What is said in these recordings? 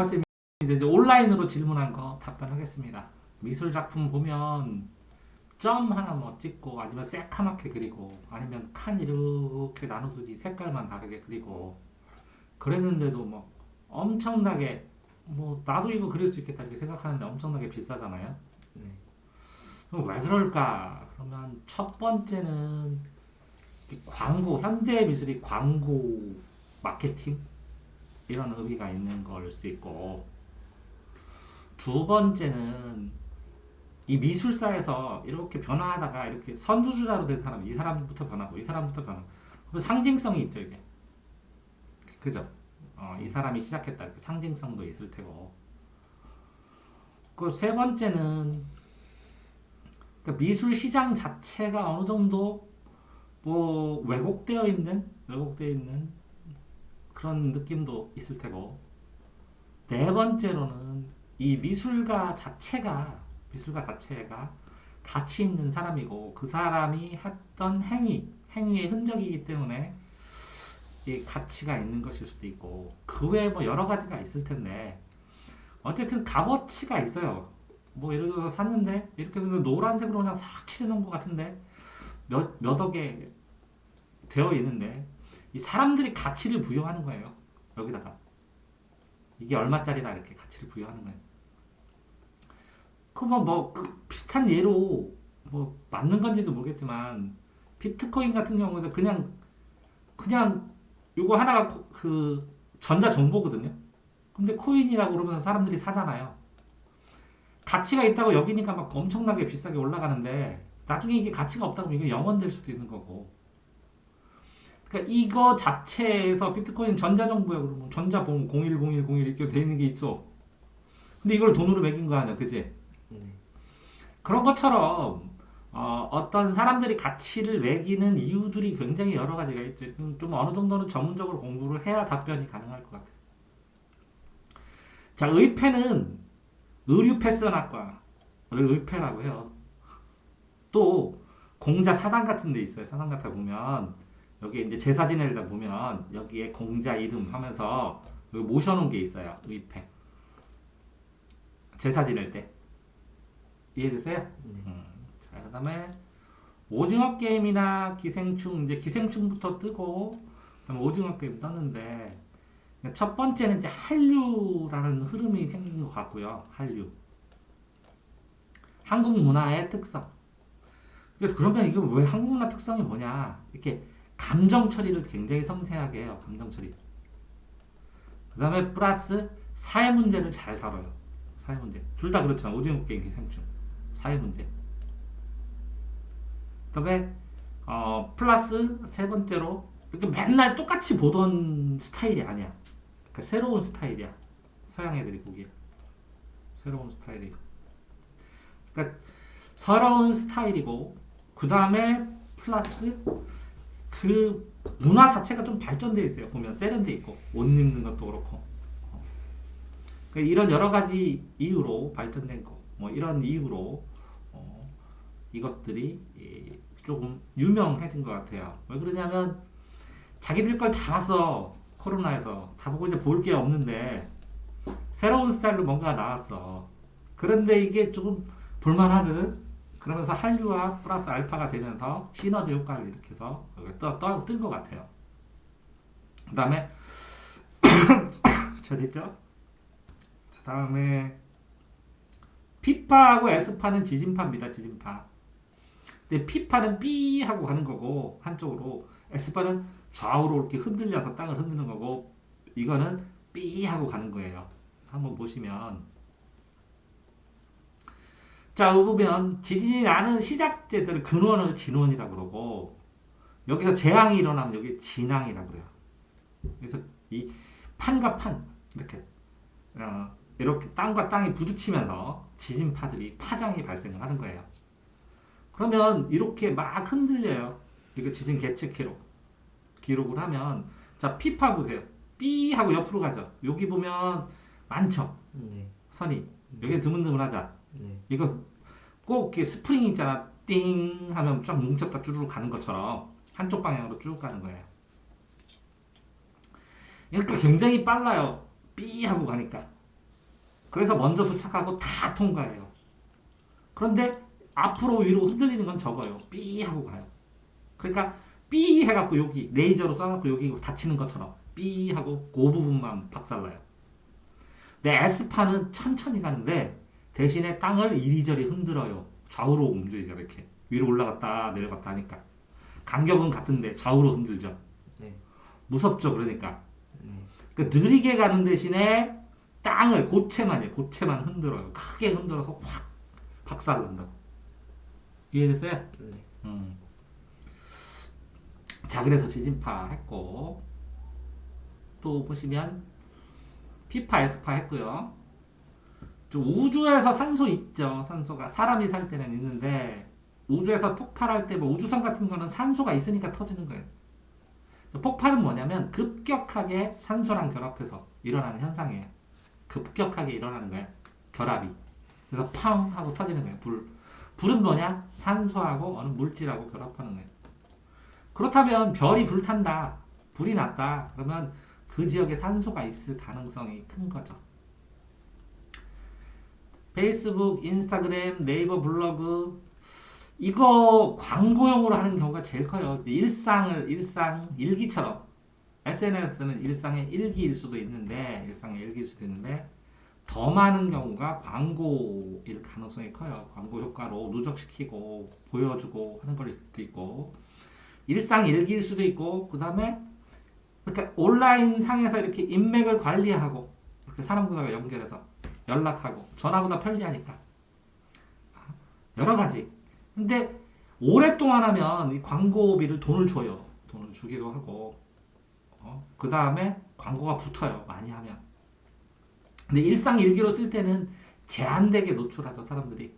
영화쌤이 이제 온라인으로 질문한 거 답변하겠습니다. 미술 작품 보면 점 하나 뭐 찍고 아니면 새카맣게 그리고 아니면 칸 이렇게 나누듯이 색깔만 다르게 그리고 그랬는데도 뭐 엄청나게 뭐 나도 이거 그릴 수 있겠다 이렇게 생각하는데 엄청나게 비싸잖아요. 네. 그럼 왜 그럴까? 그러면 첫 번째는 이 광고, 현대 미술이 광고 마케팅 이런 의미가 있는 걸 수도 있고. 두 번째는 이 미술사에서 이렇게 변화하다가 이렇게 선두주자로 된 사람, 이 사람부터 변하고 이 사람부터 변하고. 그럼 상징성이 있죠 이게. 그죠? 어, 이 사람이 시작했다. 상징성도 있을 테고. 그세 번째는 그러니까 미술 시장 자체가 어느 정도 뭐 왜곡되어 있는 왜곡되어 있는 그런 느낌도 있을 테고 네 번째로는 이 미술가 자체가 미술가 자체가 가치 있는 사람이고 그 사람이 했던 행위 행위의 흔적이기 때문에 이 가치가 있는 것일 수도 있고 그 외에 뭐 여러 가지가 있을 텐데 어쨌든 값어치가 있어요. 뭐 예를 들어서 샀는데 이렇게 노란색으로 그냥 싹 칠해놓은 것 같은데 몇, 몇 억에 되어 있는데 이 사람들이 가치를 부여하는 거예요. 여기다가 이게 얼마짜리다 이렇게 가치를 부여하는 거예요. 그뭐 뭐그 비슷한 예로 뭐 맞는 건지도 모르겠지만 비트코인 같은 경우는 그냥 그냥 요거 하나가 코- 그 전자 정보거든요. 근데 코인이라고 그러면서 사람들이 사잖아요. 가치가 있다고 여기니까 막 엄청나게 비싸게 올라가는데 나중에 이게 가치가 없다고 이게 영원될 수도 있는 거고. 그러니까 이거 자체에서 비트코인 전자정보야 그러면 전자봉 010101 이렇게 돼 있는 게 있어. 근데 이걸 돈으로 매긴 거 아니야, 그지? 네. 그런 것처럼 어, 떤 사람들이 가치를 매기는 이유들이 굉장히 여러 가지가 있죠. 그럼 좀 어느 정도는 전문적으로 공부를 해야 답변이 가능할 것 같아요. 자, 의패는 의류 패션학과를 의패라고 해요. 또 공자 사당 같은 데 있어요. 사당 같아 보면 여기 이제 제사 지내다 보면 여기에 공자 이름 하면서 여기 모셔놓은 게 있어요. 의패. 제사 지낼 때. 이해되세요? 네. 음, 자, 그 다음에 오징어 게임이나 기생충, 이제 기생충부터 뜨고, 그다음에 오징어 게임 떴는데, 첫 번째는 이제 한류라는 흐름이 생긴 것 같고요. 한류. 한국 문화의 특성. 그러니까 그러면 이게 왜 한국 문화 특성이 뭐냐? 이렇게 감정 처리를 굉장히 섬세하게 해요. 감정 처리. 그 다음에 플러스 사회 문제를 잘 다뤄요. 사회 문제. 둘 다 그렇잖아. 오징어 게임, 기생충. 사회 문제. 그 다음에 어, 플러스 세 번째로 이렇게 맨날 똑같이 보던 스타일이 아니야. 그러니까 새로운 스타일이야. 서양 애들이 보기에 새로운 스타일이. 그러니까 새로운 스타일이고 그 다음에 플러스 그 문화 자체가 좀 발전돼 있어요. 보면 세련돼 있고 옷 입는 것도 그렇고. 어. 그러니까 이런 여러 가지 이유로 발전된 거, 뭐 이런 이유로 어, 이것들이 이, 조금 유명해진 것 같아요. 왜 그러냐면 자기들 걸 다 봤어 코로나에서 다 보고 이제 볼 게 없는데 새로운 스타일로 뭔가 나왔어. 그런데 이게 조금 볼만하거든. 그러면서 한류와 플러스 알파가 되면서 시너지 효과를 일으켜서 떠뜬것 같아요. 그 다음에 저 됐죠? 자 다음에 피파하고 에스파는 지진파입니다. 지진파. 근데 피파는 삐 하고 가는 거고 한쪽으로 에스파는 좌우로 이렇게 흔들려서 땅을 흔드는 거고 이거는 삐 하고 가는 거예요. 한번 보시면 자, 이 보면 지진이 나는 시작제들을 근원을 진원이라고 그러고 여기서 재앙이 일어나면 여기 진앙이라고 그래요. 그래서 이 판과 판 이렇게 어, 이렇게 땅과 땅이 부딪히면서 지진파들이 파장이 발생을 하는 거예요. 그러면 이렇게 막 흔들려요. 이거 지진 계측 기록 기록을 하면 자 피파 보세요. 삐 하고 옆으로 가죠. 여기 보면 많죠. 네. 선이 여기 드문드문하자. 네. 이거 꼭 이렇게 스프링 있잖아. 띵 하면 쫙 뭉쳤다 쭈르륵 가는 것처럼 한쪽 방향으로 쭉 가는 거예요. 그러니까 굉장히 빨라요. 삐 하고 가니까. 그래서 먼저 도착하고 다 통과해요. 그런데 앞으로 위로 흔들리는 건 적어요. 삐 하고 가요. 그러니까 삐 해갖고 여기 레이저로 쏴갖고 여기 다치는 것처럼 삐 하고 그 부분만 박살나요. 근데 S파는 천천히 가는데 대신에 땅을 이리저리 흔들어요. 좌우로 움직이죠 이렇게 위로 올라갔다 내려갔다 하니까 간격은 같은데 좌우로 흔들죠. 네. 무섭죠 그러니까. 네. 그 느리게 가는 대신에 땅을 고체만요 고체만 흔들어요. 크게 흔들어서 확 박살난다고. 이해됐어요? 네. 음. 자 그래서 지진파 했고 또 보시면 피파 에스파 했고요. 좀 우주에서 산소 있죠. 산소가 사람이 살 때는 있는데 우주에서 폭발할 때 뭐 우주선 같은 거는 산소가 있으니까 터지는 거예요. 폭발은 뭐냐면 급격하게 산소랑 결합해서 일어나는 현상이에요. 급격하게 일어나는 거예요. 결합이. 그래서 팡 하고 터지는 거예요. 불. 불은 뭐냐? 산소하고 어느 물질하고 결합하는 거예요. 그렇다면 별이 불탄다. 불이 났다. 그러면 그 지역에 산소가 있을 가능성이 큰 거죠. 페이스북, 인스타그램, 네이버 블로그 이거 광고용으로 하는 경우가 제일 커요. 일상을 일상 일기처럼 SNS는 일상의 일기일 수도 있는데 일상의 일기일 수도 있는데 더 많은 경우가 광고일 가능성이 커요. 광고 효과로 누적시키고 보여주고 하는 걸 수도 있고 일상 일기일 수도 있고 그 다음에 그러니까 온라인 상에서 이렇게 인맥을 관리하고 이렇게 사람들과 연결해서 연락하고 전화보다 편리하니까 여러 가지. 근데 오랫동안 하면 이 광고비를 돈을 줘요. 돈을 주기도 하고 어? 그 다음에 광고가 붙어요. 많이 하면. 근데 일상 일기로 쓸 때는 제한되게 노출하죠 사람들이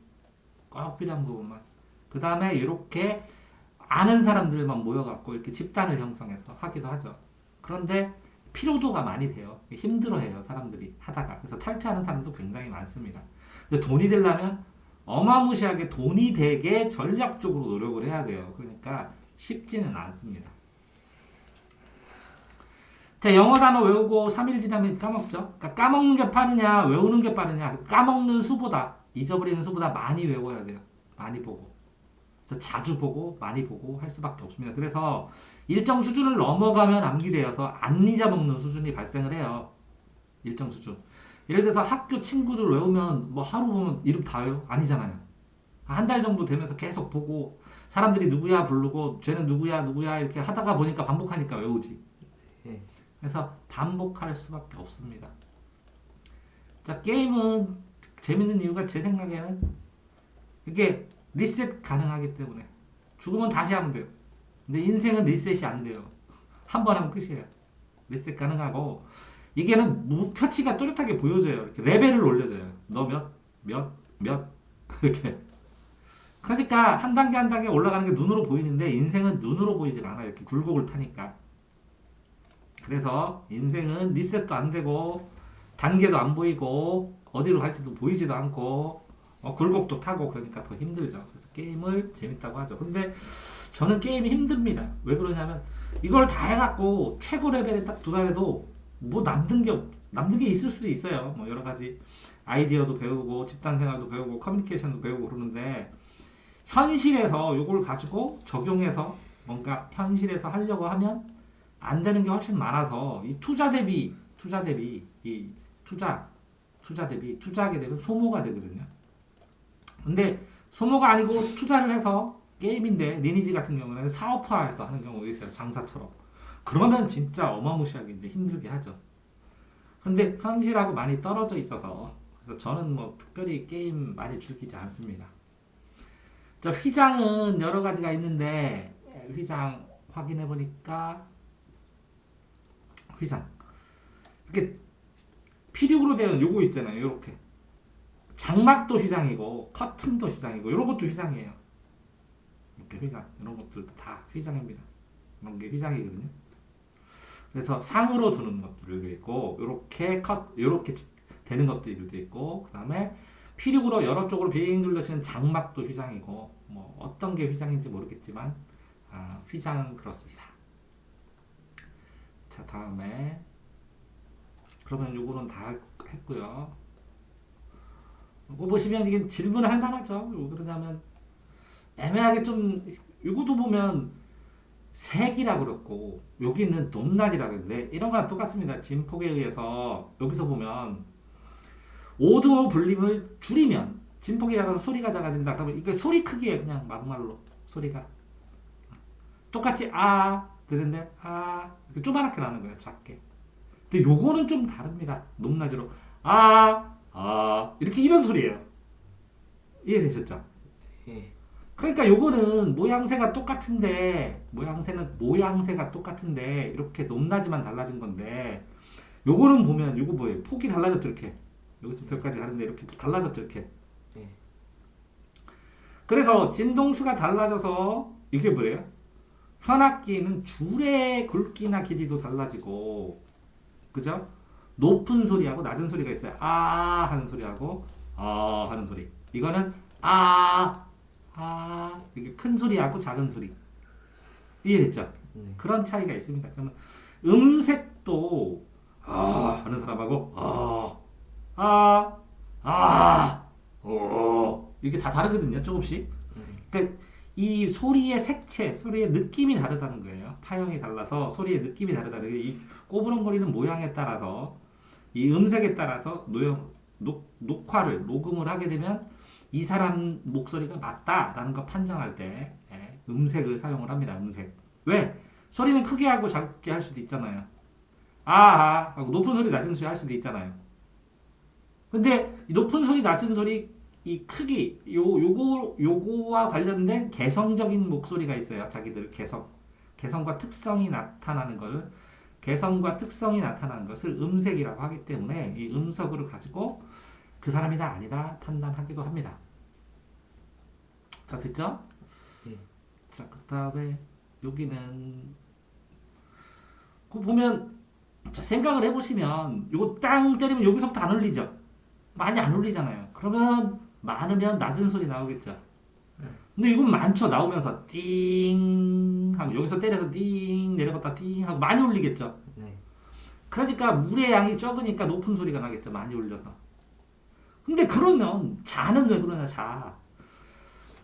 꼭 필요한 부분만. 그 다음에 이렇게 아는 사람들만 모여갖고 이렇게 집단을 형성해서 하기도 하죠. 그런데 피로도가 많이 돼요. 힘들어해요 사람들이 하다가. 그래서 탈퇴하는 사람도 굉장히 많습니다. 돈이 되려면 어마무시하게 돈이 되게 전략적으로 노력을 해야 돼요. 그러니까 쉽지는 않습니다. 자, 영어 단어 외우고 3일 지나면 까먹죠? 그러니까 까먹는 게 빠르냐, 외우는 게 빠르냐. 까먹는 수보다, 잊어버리는 수보다 많이 외워야 돼요. 많이 보고. 그래서 자주 보고, 많이 보고 할 수밖에 없습니다. 그래서 일정 수준을 넘어가면 암기되어서 안 잊어먹는 수준이 발생을 해요. 일정 수준. 예를 들어서 학교 친구들 외우면 뭐 하루 보면 이름 다 외워? 아니잖아요. 한 달 정도 되면서 계속 보고 사람들이 누구야 부르고 쟤는 누구야 누구야 이렇게 하다가 보니까 반복하니까 외우지. 예. 그래서 반복할 수밖에 없습니다. 자 게임은 재밌는 이유가 제 생각에는 이게 리셋 가능하기 때문에 죽으면 다시 하면 돼요. 근데 인생은 리셋이 안 돼요. 한 번 하면 끝이에요. 리셋 가능하고 이게는 목표치가 또렷하게 보여져요. 이렇게 레벨을 올려줘요. 너 몇, 몇, 몇 이렇게. 그러니까 한 단계 한 단계 올라가는 게 눈으로 보이는데 인생은 눈으로 보이지가 않아요. 이렇게 굴곡을 타니까. 그래서 인생은 리셋도 안 되고 단계도 안 보이고 어디로 갈지도 보이지도 않고 어, 굴곡도 타고 그러니까 더 힘들죠. 그래서 게임을 재밌다고 하죠. 근데 저는 게임이 힘듭니다. 왜 그러냐면 이걸 다 해갖고 최고 레벨에 딱 도달해도 뭐 남는 게 없- 남는 게 있을 수도 있어요. 뭐 여러 가지 아이디어도 배우고 집단 생활도 배우고 커뮤니케이션도 배우고 그러는데 현실에서 이걸 가지고 적용해서 뭔가 현실에서 하려고 하면 안 되는 게 훨씬 많아서 이 투자 대비 투자 대비 이 투자 투자 대비 투자하게 되면 소모가 되거든요. 근데 소모가 아니고 투자를 해서 게임인데 리니지 같은 경우는 사업화해서 하는 경우가 있어요. 장사처럼. 그러면 진짜 어마무시하게 이제 힘들게 하죠. 근데 현실하고 많이 떨어져 있어서 그래서 저는 뭐 특별히 게임 많이 즐기지 않습니다. 자, 휘장은 여러 가지가 있는데 휘장 확인해 보니까 휘장 이렇게 피륙으로 되어 있는 요거 있잖아요. 요렇게 장막도 휘장이고 커튼도 휘장이고 이런 것도 휘장이에요. 이렇게 휘장 이런 것들도 다 휘장입니다. 이런 게 휘장이거든요. 그래서 상으로 두는 것들도 있고 이렇게 컷 이렇게 되는 것들도 있고 그다음에 피륙으로 여러 쪽으로 비행 둘러치는 장막도 휘장이고 뭐 어떤 게 휘장인지 모르겠지만 아, 휘장은 그렇습니다. 자 다음에 그러면 요거는 다 했고요. 보시면 이게 질문할 만하죠. 왜 그러냐면 애매하게 좀 이것도 보면 색이라고 그랬고 여기는 높낮이라고 했는데 이런 거랑 똑같습니다. 진폭에 의해서 여기서 보면 오도 불림을 줄이면 진폭이 작아서 소리가 작아진다. 그러면 이게 소리 크기에 그냥 막말로 소리가 똑같이 아 들는데 아 이렇게 조그맣게 나는 거예요. 작게. 근데 요거는 좀 다릅니다. 높낮이로 아, 아 이렇게 이런 소리예요. 이해되셨죠? 예. 그러니까 요거는 모양새가 똑같은데 모양새는 모양새가 똑같은데 이렇게 높낮이만 달라진 건데 요거는 보면 요거 뭐예요? 폭이 달라졌죠 이렇게 여기서부터 여기까지 가는데 이렇게 달라졌죠 이렇게 네. 그래서 진동수가 달라져서 이게 뭐예요? 현악기는 줄의 굵기나 길이도 달라지고 그죠? 높은 소리하고 낮은 소리가 있어요. 아 하는 소리하고 아 하는 소리. 이거는 아, 아 이게 큰 소리하고 작은 소리. 이해됐죠? 네. 그런 차이가 있습니다. 그러면 음색도 아 하는 사람하고 아, 아, 아, 오 이게 다 다르거든요. 조금씩. 네. 그러니까 이 소리의 색채, 소리의 느낌이 다르다는 거예요. 파형이 달라서 소리의 느낌이 다르다는 거예요. 이 꼬부렁거리는 모양에 따라서 이 음색에 따라서 녹, 녹화를 녹음을 하게 되면 이 사람 목소리가 맞다라는 거 판정할 때 예, 음색을 사용을 합니다. 음색. 왜? 소리는 크게 하고 작게 할 수도 있잖아요. 아, 아 하고 높은 소리 낮은 소리 할 수도 있잖아요. 근데 이 높은 소리 낮은 소리 이 크기 요 요거 요거와 관련된 개성적인 목소리가 있어요. 자기들 개성 개성과 특성이 나타나는 걸 개성과 특성이 나타나는 것을 음색이라고 하기 때문에 이 음석을 가지고 그 사람이다 아니다 판단하기도 합니다. 자 됐죠? 예. 자 그다음에 여기는 그 보면 자, 생각을 해보시면 요거 땅 때리면 여기서부터 안 울리죠? 많이 안 울리잖아요. 그러면 많으면 낮은 소리 나오겠죠. 근데 이건 많죠. 나오면서 띵 하고 여기서 때려서 띵 내려갔다 띵 하고 많이 울리겠죠. 네. 그러니까 물의 양이 적으니까 높은 소리가 나겠죠. 많이 울려서. 근데 그러면 자는 왜 그러냐 자.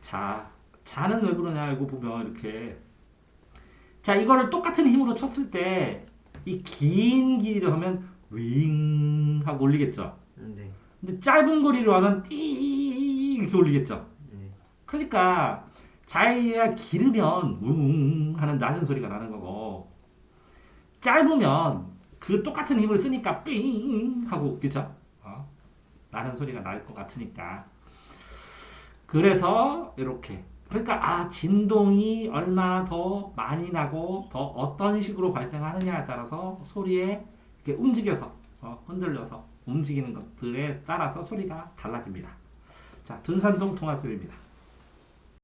자. 자는 왜 그러냐 이거 보면 이렇게 자 이거를 똑같은 힘으로 쳤을 때 이 긴 길이로 하면 윙 하고 울리겠죠. 네. 근데 짧은 거리로 하면 띠 이렇게 울리겠죠. 네. 그러니까 자기가 길으면 웅 하는 낮은 소리가 나는 거고 짧으면 그 똑같은 힘을 쓰니까 삥 하고 그죠? 어? 나는 소리가 날 것 같으니까 그래서 이렇게 그러니까 아 진동이 얼마나 더 많이 나고 더 어떤 식으로 발생하느냐에 따라서 소리에 이렇게 움직여서 어, 흔들려서 움직이는 것들에 따라서 소리가 달라집니다. 자 둔산동 통화소리입니다.